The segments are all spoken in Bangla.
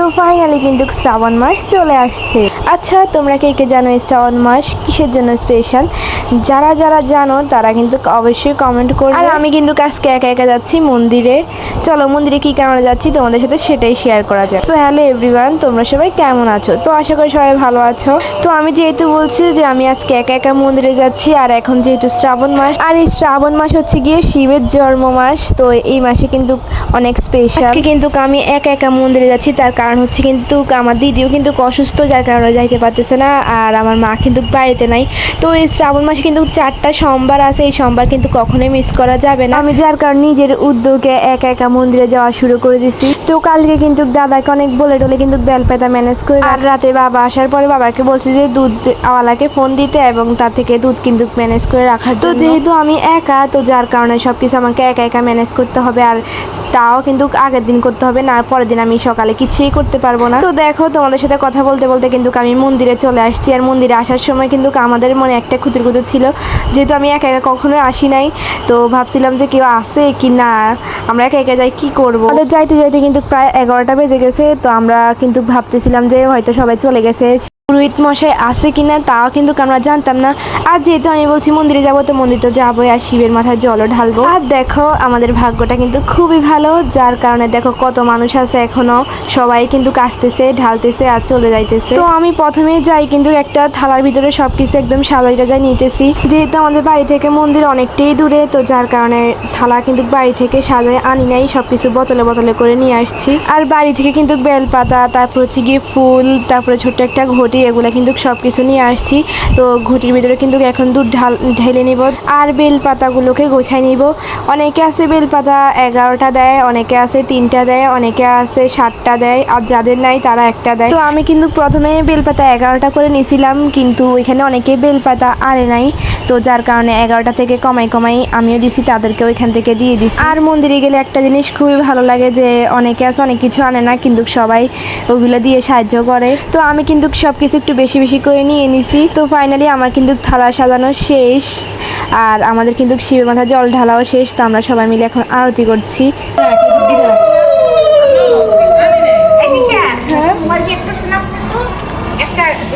তো ফাইনালি কিন্তু শ্রাবণ মাস চলে আসছে। আচ্ছা তোমরা কে কে জানো শ্রাবণ মাস? কিসের জন্য স্পেশাল যারা যারা জানো, তারা কিন্তু অবশ্যই কমেন্ট করবে। আর আমি কিন্তু আজকে একা একা যাচ্ছি মন্দিরে। চলো, মন্দিরে কি কারণে যাচ্ছি তোমাদের সাথে সেটাই শেয়ার করা যায় সো হ্যালো এভরিওয়ান তোমরা সবাই কেমন আছো? তো আশা করি সবাই ভালো আছো। তো আমি যেহেতু বলছি যে আমি আজকে একা একা মন্দিরে যাচ্ছি, আর এখন যেহেতু শ্রাবণ মাস, আর এই শ্রাবণ মাস হচ্ছে গিয়ে শিবের জন্ম মাস তো এই মাসে কিন্তু অনেক স্পেশাল কিন্তু আমি একা একা মন্দিরে যাচ্ছি, তার কারণ হচ্ছে কিন্তু আমার দিদিও কিন্তু অসুস্থ যার কারণে যাইতে পারতেছে না আর আমার মা কিন্তু বাড়িতে নাই। তো এই শ্রাবণ মাসে কিন্তু চারটা সোমবার আছে এই সোমবার কিন্তু কখনোই মিস করা যাবে না। আমি যার কারণে নিজের উদ্যোগে একা একা মন্দিরে যাওয়া শুরু করে দিছি। তো কালকে কিন্তু দাদাকে অনেক বলে টলে কিন্তু বেলপাতা ম্যানেজ করে আর রাতে বাবা আসার পরে বাবাকে বলছে যে দুধ আওয়ালাকে ফোন দিতে এবং তার থেকে দুধ কিন্তু ম্যানেজ করে রাখার তো যেহেতু আমি একা তো যার কারণে সব কিছু আমাকে একা একা ম্যানেজ করতে হবে আর তাও কিন্তু আগের দিন করতে হবে না পরের দিন আমি সকালে কিছুই করতে পারব না। তো দেখো, তোমাদের সাথে কথা বলতে বলতে কিন্তু আমি মন্দিরে চলে আসছি। আর মন্দিরে আসার সময় কিন্তু আমাদের মনে একটা খুচুর খুচুর ছিল। যেহেতু আমি একা একা কখনো আসি নাই, তো ভাবছিলাম যে কেউ আসে কি না? আমরা একা একা যাই, কি করব? আমাদের যাইতে যাইতে কিন্তু প্রায় এগারোটা বেজে গেছে, তো আমরা কিন্তু ভাবতেছিলাম যে হয়তো সবাই চলে গেছে। পুরোহিত মশাই আছে কি না তাও কিন্তু আমরা জানতাম না। আর যেহেতু আমি বলছি মন্দিরে যাব, তো মন্দির তো যাবোই আর শিবের মাথায় জলও ঢালবো। আর দেখো, আমাদের ভাগ্যটা কিন্তু খুবই ভালো, যার কারণে দেখো কত মানুষ আছে এখনও। সবাই কিন্তু কাশতেছে, ঢালতেছে আর চলে যাইতেছে। তো আমি প্রথমে যাই কিন্তু একটা থালার ভিতরে সবকিছু একদম সাজাই টাজাই নিতেছি। যেহেতু আমাদের বাড়ি থেকে মন্দির অনেকটাই দূরে, তো যার কারণে থালা কিন্তু বাড়ি থেকে সাজায় আনি নাই, সবকিছু বোতলে বোতলে করে নিয়ে আসছি। আর বাড়ি থেকে কিন্তু বেলপাতা, তারপর হচ্ছে গিয়ে ফুল, তারপরে ছোট্ট একটা ঘটি এগুলো কিন্তু সব কিছু নিয়ে আসছি। তো ঘুটির ভিতরে কিন্তু এখন দুধ ঢাল ঢেলে নিব আর বেল পাতাগুলোকে গোছায় নিব। অনেকে আছে বেল পাতা এগারোটা দেয়, অনেকে আছে তিনটা দেয়, অনেকে আছে সাতটা দেয় আর যাদের নাই তারা একটা দেয়। তো আমি কিন্তু প্রথমে বেলপাতা এগারোটা করে নিয়েছিলাম কিন্তু এখানে অনেকে বেলপাতা আনে নাই। তো যার কারণে এগারোটা থেকে কমাই কমাই আমিও দিছি তাদেরকে ওইখান থেকে দিয়ে দিছি। আর মন্দিরে গেলে একটা জিনিস খুবই ভালো লাগে যে অনেকে আছে অনেক কিছু আনে না কিন্তু সবাই ওগুলো দিয়ে সাহায্য করে। তো আমি কিন্তু সব কিছু একটু বেশি বেশি করে নিয়ে নিছি। তো ফাইনালি আমার কিন্তু থালা সাজানো শেষ আর আমাদের কিন্তু শিবের মাথা জল ঢালাও শেষ তো আমরা সবাই মিলে এখন আরতি করছি এই দিশা, তোমার কি একটা স্ন্যাপ কিন্তু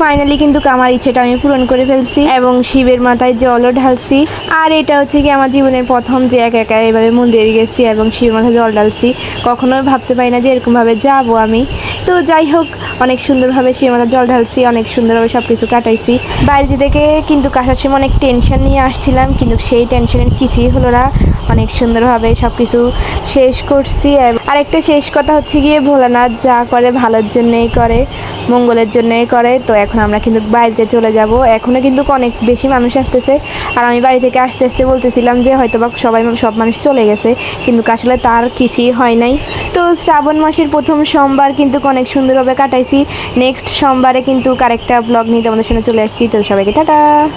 ফাইনালি কিন্তু আমার ইচ্ছেটা আমি পূরণ করে ফেলছি এবং শিবের মাথায় জলও ঢালছি। আর এটা হচ্ছে কি আমার জীবনের প্রথম যে একা একা এভাবে মন্দিরে গেছি এবং শিবের মাথায় জল ঢালছি। কখনোই ভাবতে পারি না যে এরকমভাবে যাব আমি। তো যাই হোক, অনেক সুন্দরভাবে শিবের মাথায় জল ঢালছি, অনেক সুন্দরভাবে সব কিছু কাটাইছি। বাড়িতে থেকে কিন্তু কাটার সময় অনেক টেনশন নিয়ে আসছিলাম, কিন্তু সেই টেনশনের কিছুই হলো না। অনেক সুন্দরভাবে সব কিছু শেষ করছি আর একটা শেষ কথা হচ্ছে গিয়ে ভোলানাথ যা করে ভালোর জন্যই করে, মঙ্গলের জন্যই করে। তো এখন আমরা কিন্তু বাড়িতে চলে যাব। এখনও কিন্তু অনেক বেশি মানুষ আসতেছে। আর আমি বাড়ি থেকে আসতে আসতে বলতেছিলাম যে হয়তো বা সবাই সব মানুষ চলে গেছে। কিন্তু আসলে তার কিছুই হয় নাই। তো শ্রাবণ মাসের প্রথম সোমবার কিন্তু অনেক সুন্দরভাবে কাটাইছি। নেক্সট সোমবারে কিন্তু আরেকটা ব্লগ নিয়ে তোমাদের সামনে চলে আসছি। তো সবাইকে টাটা!